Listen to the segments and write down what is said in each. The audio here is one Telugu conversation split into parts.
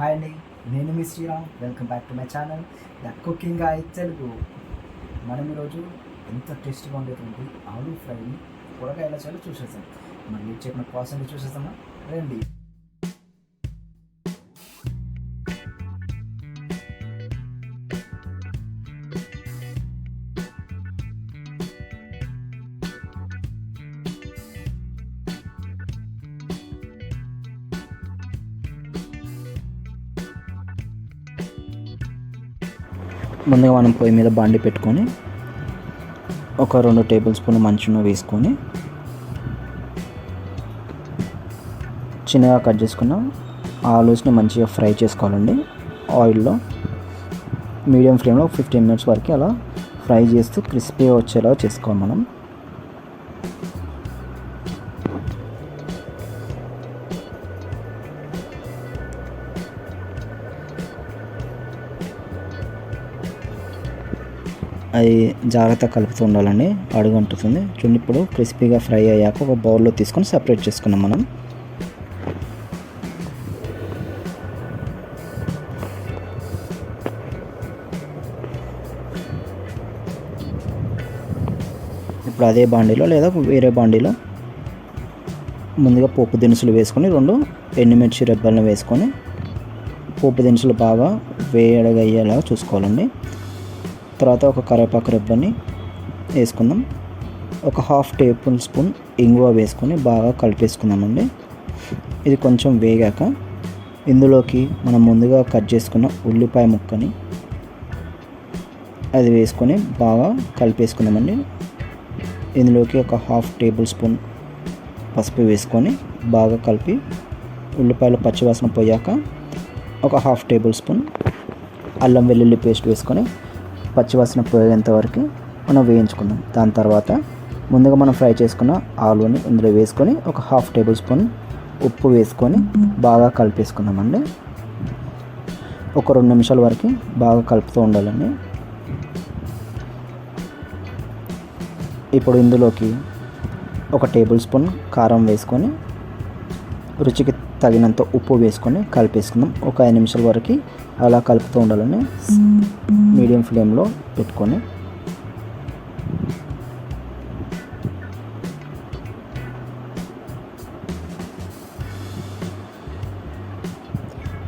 హాయ్ అండి. నేను మీ Sriram. Welcome back to my channel the cooking I Telugu. మనం ఈరోజు ఎంత టేస్ట్గా ఉండేటువంటి ఆలూ ఫ్రైని కూరగాయ ఎలా చేయాలో చూసేసాం మళ్ళీ మీరు చెప్పిన ప్రాసెస్ చూసేసామా రండి. ముందుగా మనం పొయ్యి మీద బాండి పెట్టుకొని ఒక రెండు టేబుల్ స్పూన్ మంచును వేసుకొని చిన్నగా కట్ చేసుకున్న ఆలూస్ని మంచిగా ఫ్రై చేసుకోవాలండి. ఆయిల్లో మీడియం ఫ్లేమ్లో ఫిఫ్టీన్ మినిట్స్ వరకు అలా ఫ్రై చేస్తూ క్రిస్పీగా వచ్చేలా చేసుకోవాలి మనం. అది జాగ్రత్త కలుపుతూ ఉండాలండి. అడుగు అంటుతుంది. చూడండి ఇప్పుడు క్రిస్పీగా ఫ్రై అయ్యాక ఒక బౌల్లో తీసుకొని సపరేట్ చేసుకున్నాం మనం. ఇప్పుడు అదే బాండీలో లేదా వేరే బాండీలో ముందుగా పోపు దినుసులు వేసుకొని రెండు ఎండుమిర్చి రెబ్బలను వేసుకొని పోపు దినుసులు బాగా వేయడగయ్యేలా చూసుకోవాలండి. తర్వాత ఒక కరివేపాకు రెబ్బని వేసుకుందాం. ఒక హాఫ్ టేబుల్ స్పూన్ ఇంగువ వేసుకొని బాగా కలిపేసుకుందామండి. ఇది కొంచెం వేగాక ఇందులోకి మనం ముందుగా కట్ చేసుకున్న ఉల్లిపాయ ముక్కని అది వేసుకొని బాగా కలిపేసుకుందామండి. ఇందులోకి ఒక హాఫ్ టేబుల్ స్పూన్ పసుపు వేసుకొని బాగా కలిపి ఉల్లిపాయలు పచ్చివాసన పోయాక ఒక హాఫ్ టేబుల్ స్పూన్ అల్లం వెల్లుల్లి పేస్ట్ వేసుకొని పచ్చివాసన పోయేంత వరకు మనం వేయించుకుందాం. దాని తర్వాత ముందుగా మనం ఫ్రై చేసుకున్న ఆలుని ఇందులో వేసుకొని ఒక హాఫ్ టేబుల్ స్పూన్ ఉప్పు వేసుకొని బాగా కలిపేసుకుందామండి. ఒక రెండు నిమిషాల వరకు బాగా కలుపుతూ ఉండాలండి. ఇప్పుడు ఇందులోకి ఒక టేబుల్ స్పూన్ కారం వేసుకొని రుచికి తగినంత ఉప్పు వేసుకొని కలిపేసుకుందాం. ఒక ఐదు నిమిషాల వరకు అలా కలుపుతూ ఉండాలని మీడియం ఫ్లేమ్లో పెట్టుకొని.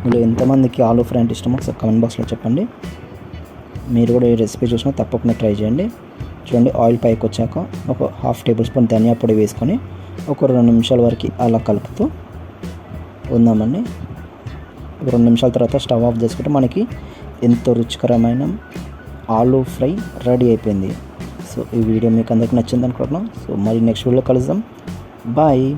మీరు ఎంతమందికి ఆలూ ఫ్రై అంటే ఇష్టమో ఒకసారి కమెంట్ బాక్స్లో చెప్పండి. మీరు కూడా ఈ రెసిపీ చూసినా తప్పకుండా ట్రై చేయండి. చూడండి ఆయిల్ పైకి వచ్చాక ఒక హాఫ్ టేబుల్ స్పూన్ ధనియా పొడి వేసుకొని ఒక రెండు నిమిషాల వరకు అలా కలుపుతూ ఉందామండి. రెండు నిమిషాల తర్వాత స్టవ్ ఆఫ్ చేసుకుంటే మనకి ఎంతో రుచికరమైన ఆలూ ఫ్రై రెడీ అయిపోయింది. సో ఈ వీడియో మీకు అందరికి నచ్చింది అనుకుంటున్నాం. సో మరి నెక్స్ట్ వీడియో కలుద్దాం. బాయ్.